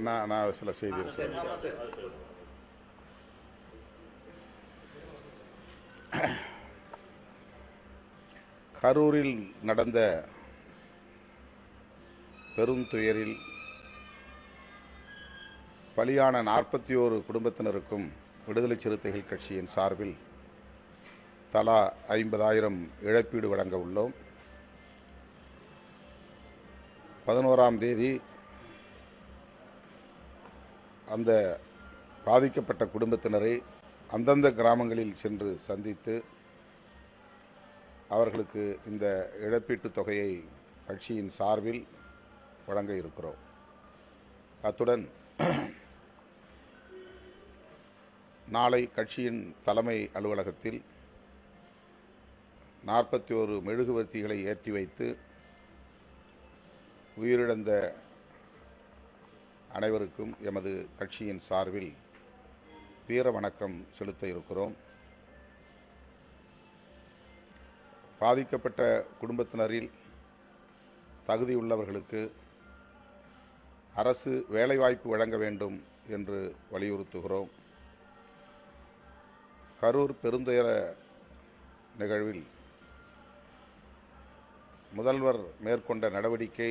நான் நான் சில சார். கரூரில் நடந்த பெருந்துயரில் பலியான நாற்பத்தி ஓரு குடும்பத்தினருக்கும் விடுதலை சிறுத்தைகள் கட்சியின் சார்பில் தலா ஐம்பதாயிரம் இழப்பீடு வழங்க உள்ளோம். பதினோராம் தேதி அந்த பாதிக்கப்பட்ட குடும்பத்தினரை அந்தந்த கிராமங்களில் சென்று சந்தித்து அவர்களுக்கு இந்த இழப்பீட்டுத் தொகையை கட்சியின் சார்பில் வழங்க இருக்கிறோம். அத்துடன் நாளை கட்சியின் தலைமை அலுவலகத்தில் நாற்பத்தி ஒரு மெழுகுவர்த்திகளை ஏற்றி வைத்து உயிரிழந்த அனைவருக்கும் எமது கட்சியின் சார்பில் வீர வணக்கம் செலுத்த இருக்கிறோம். பாதிக்கப்பட்ட குடும்பத்தினரில் தகுதியுள்ளவர்களுக்கு அரசு வேலைவாய்ப்பு வழங்க வேண்டும் என்று வலியுறுத்துகிறோம். கரூர் பெருந்துயர நிகழ்வில் முதல்வர் மேற்கொண்ட நடவடிக்கை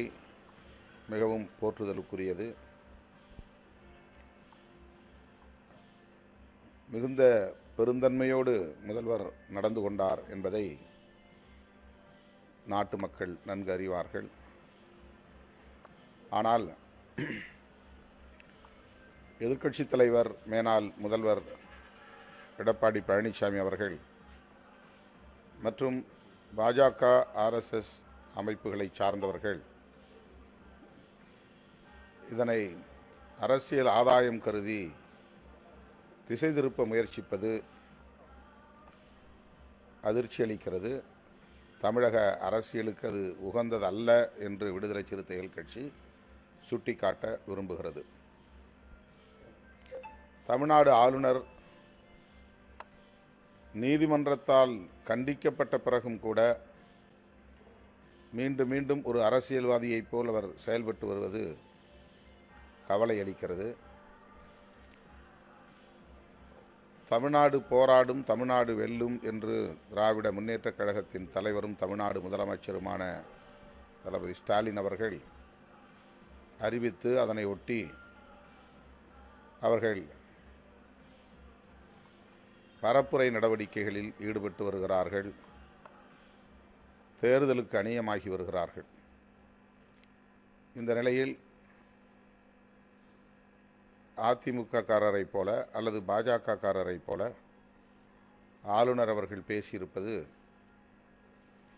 மிகவும் போற்றுதலுக்குரியது. மிகுந்த பெருந்தன்மையோடு முதல்வர் நடந்து கொண்டார் என்பதை நாட்டு மக்கள் நன்கு அறிவார்கள். ஆனால் எதிர்க்கட்சித் தலைவர் மேனால் முதல்வர் எடப்பாடி பழனிசாமி அவர்கள் மற்றும் பாஜக ஆர்எஸ்எஸ் அமைப்புகளை சார்ந்தவர்கள். இதனை அரசியல் ஆதாயம் கருதி திசை திருப்ப முயற்சிப்பது அதிர்ச்சி அளிக்கிறது. தமிழக அரசியலுக்கு அது உகந்ததல்ல என்று விடுதலை சிறுத்தைகள் கட்சி சுட்டிக்காட்ட விரும்புகிறது. தமிழ்நாடு ஆளுநர் நீதிமன்றத்தால் கண்டிக்கப்பட்ட பிறகும் கூட மீண்டும் மீண்டும் ஒரு அரசியல்வாதியைப் போல் அவர் செயல்பட்டு வருவது கவலை அளிக்கிறது. தமிழ்நாடு போராடும் தமிழ்நாடு வெல்லும் என்று திராவிட முன்னேற்றக் கழகத்தின் தலைவரும் தமிழ்நாடு முதலமைச்சருமான தளபதி ஸ்டாலின் அவர்கள் அறிவித்து அதனை ஒட்டி அவர்கள் பரப்புரை நடவடிக்கைகளில் ஈடுபட்டு வருகிறார்கள். தேர்தலுக்கு அணியமாகி வருகிறார்கள். இந்த நிலையில் அதிமுககாரரை போல அல்லது பாஜக போல ஆளுநர் அவர்கள் பேசியிருப்பது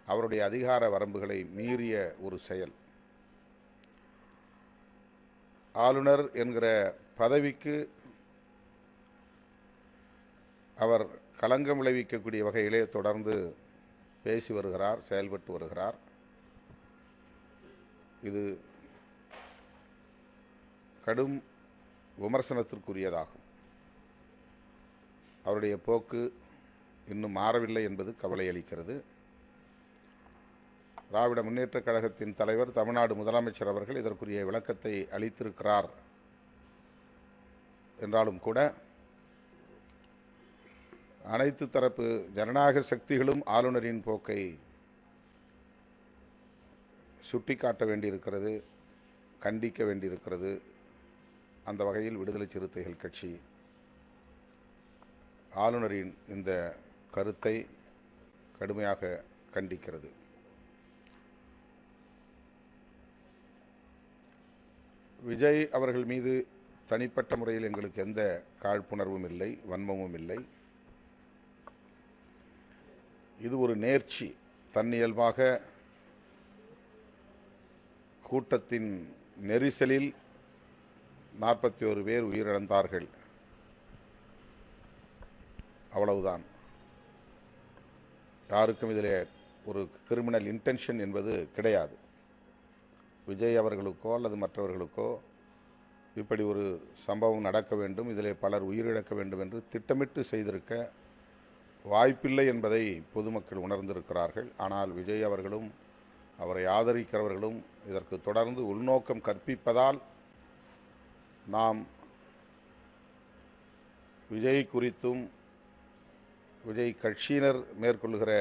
அவருடைய அதிகார வரம்புகளை மீறிய ஒரு செயல். ஆளுநர் என்கிற பதவிக்கு அவர் களங்கம் விளைவிக்கக்கூடிய வகையிலே தொடர்ந்து பேசி வருகிறார் செயல்பட்டு வருகிறார். இது கடும் விமர்சனத்திற்குரியதாகும். அவருடைய போக்கு இன்னும் மாறவில்லை என்பது கவலை அளிக்கிறது. திராவிட முன்னேற்றக் கழகத்தின் தலைவர் தமிழ்நாடு முதலமைச்சர் அவர்கள் இதற்குரிய விளக்கத்தை அளித்திருக்கிறார். என்றாலும் கூட அனைத்து தரப்பு ஜனநாயக சக்திகளும் ஆளுநரின் போக்கை சுட்டிக்காட்ட வேண்டியிருக்கிறது கண்டிக்க வேண்டியிருக்கிறது. அந்த வகையில் விடுதலை சிறுத்தைகள் கட்சி ஆளுநரின் இந்த கருத்தை கடுமையாக கண்டிக்கிறது. விஜய் அவர்கள் மீது தனிப்பட்ட முறையில் எங்களுக்கு எந்த காழ்ப்புணர்வும் இல்லை வன்மமும் இல்லை. இது ஒரு நேர்ச்சி. தன்னியல்பாக கூட்டத்தின் நெரிசலில் நாற்பத்தி ஒரு பேர் உயிரிழந்தார்கள். அவ்வளவுதான். யாருக்கும் இதில் ஒரு கிரிமினல் இன்டென்ஷன் என்பது கிடையாது. விஜய் அவர்களுக்கோ அல்லது மற்றவர்களுக்கோ இப்படி ஒரு சம்பவம் நடக்க வேண்டும். இதிலே பலர் உயிரிழக்க வேண்டும் என்று திட்டமிட்டு செய்திருக்க வாய்ப்பில்லை என்பதை பொதுமக்கள் உணர்ந்திருக்கிறார்கள். ஆனால் விஜய் அவர்களும் அவரை ஆதரிக்கிறவர்களும் இதற்கு தொடர்ந்து உள்நோக்கம் கற்பிப்பதால் நாம் விஜய் குறித்தும் விஜய் கட்சியினர் மேற்கொள்கிற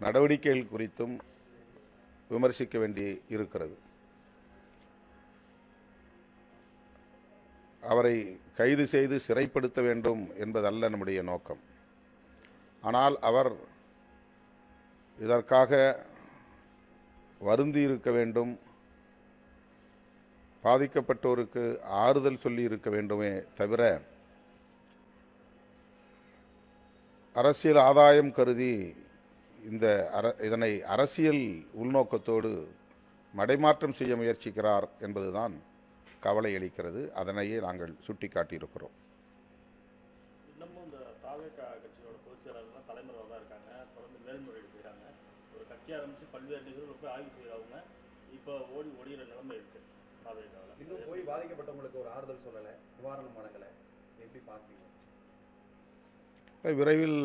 நடவடிக்கைகள் குறித்தும் விமர்சிக்க வேண்டி இருக்கிறது. அவரை கைது செய்து சிறைப்படுத்த வேண்டும் என்பதல்ல நம்முடைய நோக்கம். ஆனால் அவர் இதற்காக வருந்தி இருக்க வேண்டும். பாதிக்கப்பட்டோருக்கு ஆறுதல் சொல்லி இருக்க வேண்டுமே தவிர அரசியல் ஆதாயம் கருதி இந்த அர இதனை அரசியல் உள்நோக்கத்தோடு மடைமாற்றம் செய்ய முயற்சிக்கிறார் என்பதுதான் கவலை அளிக்கிறது அதனையே நாங்கள் சுட்டிக்காட்டியிருக்கிறோம். இன்னமும் இந்த தாவேக கட்சியோட பொதுச் செயலாளர்லாம் தான் இருக்காங்க. தொடர்ந்து மேல்முறையீடு செய்கிறாங்க ஒரு கட்சி ஆரம்பித்து பல்வேறு நிகழ்வுகள் போய் ஆய்வு செய்கிறவங்க இப்போ ஓடி ஒடிகிற நிலைமை இருக்கு தாவேகாவில் இன்னும் போய் பாதிக்கப்பட்டவங்களுக்கு ஒரு ஆறுதல் சொல்லலை. நிவாரணம் வழங்கலை. எப்படி பார்க்குறீங்க விரைவில்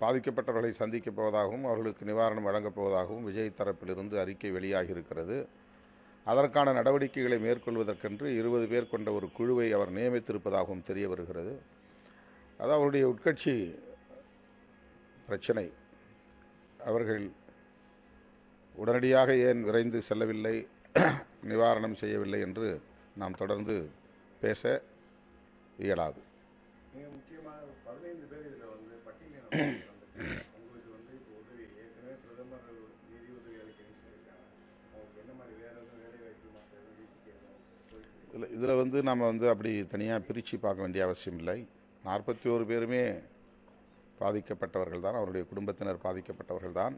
பாதிக்கப்பட்டவர்களை சந்திக்கப் போவதாகவும் அவர்களுக்கு நிவாரணம் வழங்கப் போவதாகவும் விஜய் தரப்பிலிருந்து அறிக்கை வெளியாகி இருக்கிறது அதற்கான நடவடிக்கைகளை மேற்கொள்வதற்கென்று இருபது பேர் கொண்ட ஒரு குழுவை அவர் நியமித்திருப்பதாகவும் தெரிய வருகிறது. அது அவருடைய உட்கட்சி பிரச்சனை. அவர்கள் உடனடியாக ஏன் விரைந்து செல்லவில்லை நிவாரணம் செய்யவில்லை என்று நாம் தொடர்ந்து பேச இயலாது. மிக முக்கியமாக பதினைந்து பேர் இதில் வந்து பட்டியலினம் உங்களுக்கு வந்து இப்போ உதவி ஏற்கனவே பிரதமர் நிதி உதவி அளிக்கிறேன்னு சொல்லியிருக்காங்க அவங்களுக்கு என்ன மாதிரி வேற எதுவும் வேலை வாய்ப்பு மற்ற எதுவும் வீட்டுக்கு எதுவும் இல்லை. இதில் வந்து நம்ம வந்து அப்படி தனியாக பிரித்து பார்க்க வேண்டிய அவசியம் இல்லை. நாற்பத்தி ஒரு பேருமே பாதிக்கப்பட்டவர்கள் தான் அவருடைய குடும்பத்தினர் பாதிக்கப்பட்டவர்கள் தான்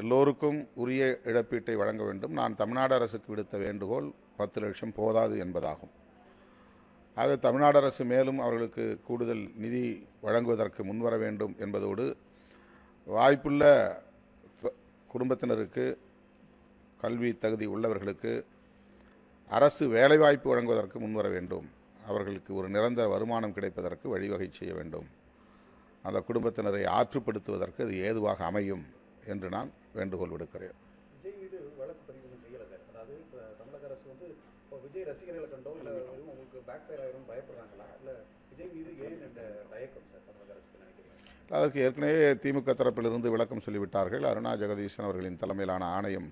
எல்லோருக்கும் உரிய இழப்பீட்டை வழங்க வேண்டும். நான் தமிழ்நாடு அரசுக்கு விடுத்த வேண்டுகோள் பத்து லட்சம் போதாது என்பதாகும். ஆக தமிழ்நாடு அரசு மேலும் அவர்களுக்கு கூடுதல் நிதி வழங்குவதற்கு முன்வர வேண்டும் என்பதோடு வாய்ப்புள்ள குடும்பத்தினருக்கு கல்வி தகுதி உள்ளவர்களுக்கு அரசு வேலைவாய்ப்பு வழங்குவதற்கு முன்வர வேண்டும். அவர்களுக்கு ஒரு நிரந்தர வருமானம் கிடைப்பதற்கு வழிவகை செய்ய வேண்டும். அந்த குடும்பத்தினரை ஆற்றுப்படுத்துவதற்கு அது ஏதுவாக அமையும் என்று நான் வேண்டுகோள் விடுக்கிறேன். விஜய் மீது வழக்கு பதிவு ஒன்றும் செய்யலை சார். அதாவது இப்போ தமிழக அரசு வந்து இப்போ விஜய் ரசிகர்களை கண்டோ இல்லை எதுவும் உங்களுக்கு பேக் ஃபயர் ஆயிரும் பயப்படுறாங்களா? இல்லை விஜய் மீது ஏன் இந்த தயக்கம் சார் தமிழக அரசுக்கு நினைக்கிறீங்க? அதற்கு ஏற்கனவே திமுக தரப்பிலிருந்து விளக்கம் சொல்லிவிட்டார்கள். அருணா ஜெகதீசன் அவர்களின் தலைமையிலான ஆணையம்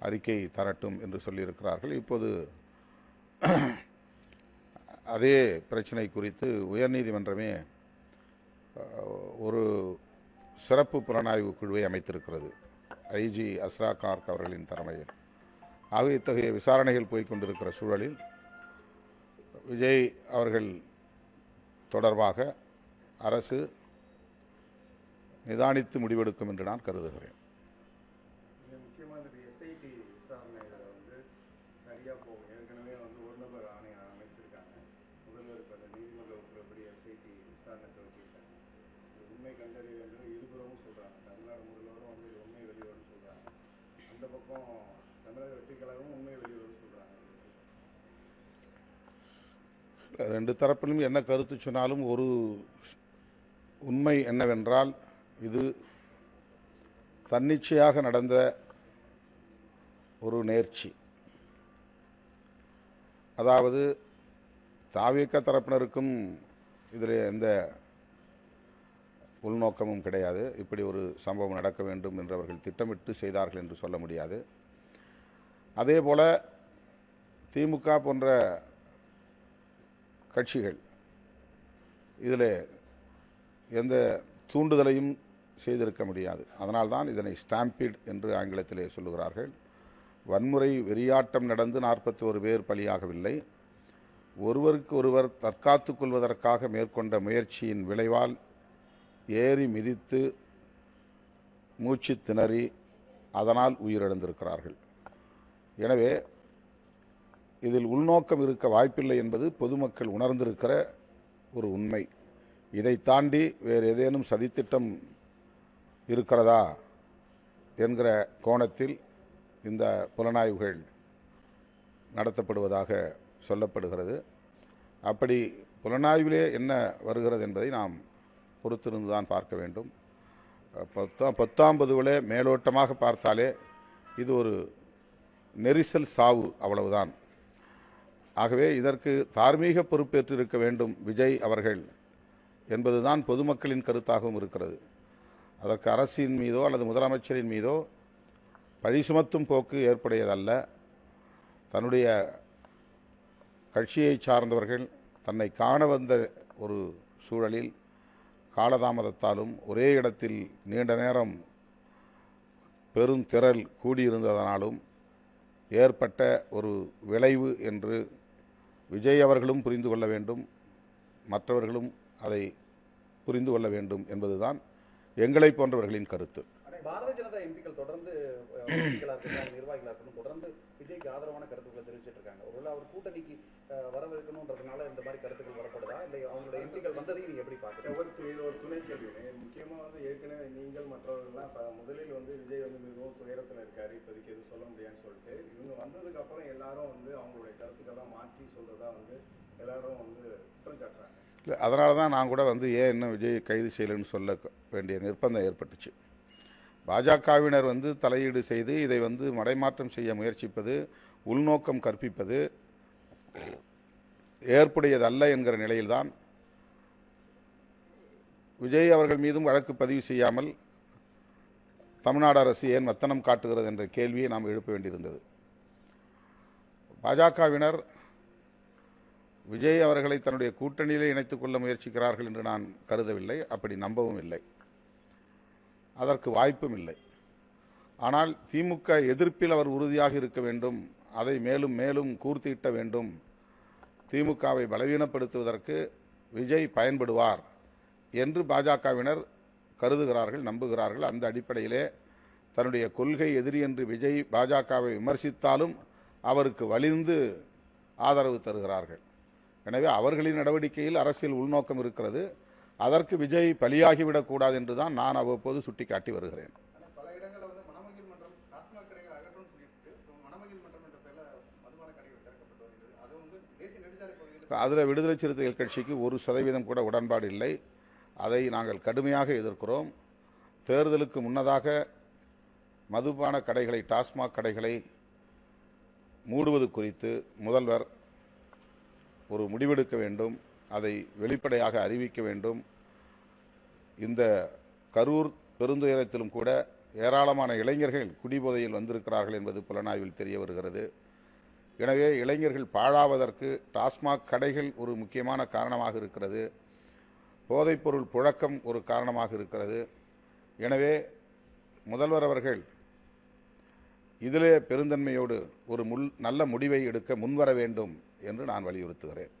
அறிக்கை தரட்டும் என்று சொல்லியிருக்கிறார்கள். இப்போது அதே பிரச்சனை குறித்து உயர்நீதிமன்றமே ஒரு சிறப்பு புலனாய்வு குழுவை அமைத்திருக்கிறது. ஐஜி அஸ்ரா கார்க் அவர்களின் தலைமையில். ஆக இத்தகைய விசாரணைகள் போய்கொண்டிருக்கிற சூழலில் விஜய் அவர்கள் தொடர்பாக அரசு நிதானித்து முடிவெடுக்கும் என்று நான் கருதுகிறேன் மிக முக்கியமாக இந்த எஸ்ஐடி விசாரணைகளை வந்து சரியாக போகும் ஏற்கனவே வந்து ஒரு நபர் ஆணையம் அமைத்திருக்காங்க முதல்வர் இப்போ அந்த நீதிமன்ற உத்தரவுப்படி எஸ்ஐடி விசாரணை துவக்கியிருக்காங்க இது உண்மை கண்டறிய வேண்டும் இருபுறமும் சொல்கிறாங்க தமிழ்நாடு முதல்வரும் வந்து இது உண்மை வெளிவரும்னு சொல்கிறாங்க அந்த பக்கம் தமிழக உண்மை சொல்கிறாங்க ரெண்டு தரப்பிலும் என்ன கருத்து சொன்னாலும் ஒரு உண்மை என்னவென்றால் இது தன்னிச்சையாக நடந்த ஒரு நேர்ச்சி. அதாவது தாவியக்க தரப்பினருக்கும் இதில் எந்த உள்நோக்கமும் கிடையாது. இப்படி ஒரு சம்பவம் நடக்க வேண்டும் என்று அவர்கள் திட்டமிட்டு செய்தார்கள் என்று சொல்ல முடியாது. அதே போல் திமுக போன்ற கட்சிகள் இதில் எந்த தூண்டுதலையும் செய்திருக்க முடியாது. அதனால்தான் இதனை ஸ்டாம்பிட் என்று ஆங்கிலத்திலே சொல்லுகிறார்கள். வன்முறை வெறியாட்டம் நடந்து நாற்பத்தி ஒரு பேர் பலியாகவில்லை. ஒருவருக்கு ஒருவர் தற்காத்து கொள்வதற்காக மேற்கொண்ட முயற்சியின் விளைவால் ஏறி மிதித்து மூச்சு திணறி அதனால் உயிரிழந்திருக்கிறார்கள். எனவே இதில் உள்நோக்கம் இருக்க வாய்ப்பில்லை என்பது பொதுமக்கள் உணர்ந்திருக்கிற ஒரு உண்மை. இதை தாண்டி வேறு ஏதேனும் சதித்திட்டம் இருக்கிறதா என்கிற கோணத்தில் இந்த புலனாய்வுகள் நடத்தப்படுவதாக சொல்லப்படுகிறது. அப்படி புலனாய்விலே என்ன வருகிறது என்பதை நாம் பொறுத்திருந்து தான் பார்க்க வேண்டும். பத்தாம் பத்தாம் மேலோட்டமாக பார்த்தாலே இது ஒரு நெரிசல் சாவு அவ்வளவுதான். ஆகவே இதற்கு தார்மீக பொறுப்பேற்று இருக்க வேண்டும் விஜய் அவர்கள் என்பதுதான் பொதுமக்களின் கருத்தாகவும் இருக்கிறது. அதற்கு அரசின் மீதோ அல்லது முதலமைச்சரின் மீதோ பழி சுமத்தும் போக்கு ஏற்புடையதல்ல. தன்னுடைய கட்சியை சார்ந்தவர்கள் தன்னை காண வந்த ஒரு சூழலில் காலதாமதத்தாலும் ஒரே இடத்தில் நீண்ட நேரம் பெருந்திரள் கூடியிருந்ததனாலும் ஏற்பட்ட ஒரு விளைவு என்று விஜய் அவர்களும் புரிந்து கொள்ள வேண்டும் மற்றவர்களும் அதை புரிந்து கொள்ள வேண்டும் என்பதுதான் எங்களை போன்றவர்களின் கருத்து. பாரதிய ஜனதா எம்பிக்கள் தொடர்ந்து நிர்வாகிகளாக இருக்கட்டும் தொடர்ந்து விஜய்க்கு ஆதரவான கருத்துக்களை தெரிவிச்சிட்டு இருக்காங்க. ஒருவேளை அவர் கூட்டணிக்கு வரவேற்கணுன்றதுனால இந்த மாதிரி கருத்துக்கள் வரப்படுதா? இல்லை அவங்களோட எம்பிக்கள் வந்ததையும் நீங்க எப்படி பாக்குறீங்க ஒரு இது ஒரு துணை கேள்வி. முக்கியமாக வந்து ஏற்கனவே நீங்கள் மற்றவர்கள்லாம் இப்போ முதலில் வந்து விஜய் வந்து மிகவும் துயரத்தில் இருக்காரு. இப்போதைக்கு எதுவும் சொல்ல முடியாதுன்னு சொல்லிட்டு இவங்க வந்ததுக்கு அப்புறம் எல்லாரும் வந்து அவங்களுடைய கருத்துக்கெல்லாம் மாற்றி சொல்றதா வந்து எல்லாரும் வந்து குற்றம் சாட்டுறாங்க. இல்லை அதனால தான் நான் கூட வந்து ஏன் இன்னும் விஜய் கைது செய்யலைன்னு சொல்ல வேண்டிய நிர்பந்தம் ஏற்பட்டுச்சு. பாஜகவினர் வந்து தலையீடு செய்து இதை வந்து மடைமாற்றம் செய்ய முயற்சிப்பது உள்நோக்கம் கற்பிப்பது ஏற்புடையதல்ல என்கிற நிலையில்தான் விஜய் அவர்கள் மீதும் வழக்கு பதிவு செய்யாமல் தமிழ்நாடு அரசு ஏன் மத்தனம் காட்டுகிறது என்ற கேள்வியை நாம் எழுப்ப வேண்டியிருந்தது. பாஜகவினர் விஜய் அவர்களை தன்னுடைய கூட்டணியிலே இணைத்துக் கொள்ள முயற்சிக்கிறார்கள் என்று நான் கருதவில்லை. அப்படி நம்பவும் இல்லை. அதற்கு வாய்ப்பும் இல்லை. ஆனால் திமுக எதிர்ப்பில் அவர் உறுதியாக இருக்க வேண்டும் அதை மேலும் மேலும் கூர்த்தியிட்ட வேண்டும். திமுகவை பலவீனப்படுத்துவதற்கு விஜய் பயன்படுவார் என்று பாஜகவினர் கருதுகிறார்கள் நம்புகிறார்கள். அந்த அடிப்படையிலே தன்னுடைய கொள்கை எதிரி என்று விஜய் பாஜகவை விமர்சித்தாலும் அவருக்கு வலிந்து ஆதரவு தருகிறார்கள். எனவே அவர்களின் நடவடிக்கையில் அரசியல் உள்நோக்கம் இருக்கிறது. அதற்கு விஜய் பலியாகிவிடக்கூடாது என்று தான் நான் அவ்வப்போது சுட்டிக்காட்டி வருகிறேன் ஆனால் பல இடங்களில் வந்து மணமகிழ் மன்றம் டாஸ்மாக் கடைகள் அகற்றணும்னு சொல்லிட்டு மணமகிழ் மன்றம் என்ற பேரில் மதுபான கடைகள் திறக்கப்பட்டு வருகிறது அது வந்து தேசிய நெடுஞ்சாலை பகுதியில் அதில் விடுதலை சிறுத்தைகள் கட்சிக்கு ஒரு சதவீதம் கூட உடன்பாடு இல்லை. அதை நாங்கள் கடுமையாக எதிர்க்கிறோம். தேர்தலுக்கு முன்னதாக மதுபான கடைகளை டாஸ்மாக் கடைகளை மூடுவது குறித்து முதல்வர் ஒரு முடிவெடுக்க வேண்டும். அதை வெளிப்படையாக அறிவிக்க வேண்டும். இந்த கரூர் பெருந்துயரத்திலும் கூட ஏராளமான இளைஞர்கள் குடிபோதையில் வந்திருக்கிறார்கள் என்பது புலனாய்வில் தெரிய வருகிறது. எனவே இளைஞர்கள் பாழாவதற்கு டாஸ்மாக் கடைகள் ஒரு முக்கியமான காரணமாக இருக்கிறது. போதைப்பொருள் புழக்கம் ஒரு காரணமாக இருக்கிறது. எனவே முதல்வர் அவர்கள் இதிலே பெருந்தன்மையோடு ஒரு முள் நல்ல முடிவை எடுக்க முன்வர வேண்டும் என்று நான் வலியுறுத்துகிறேன்.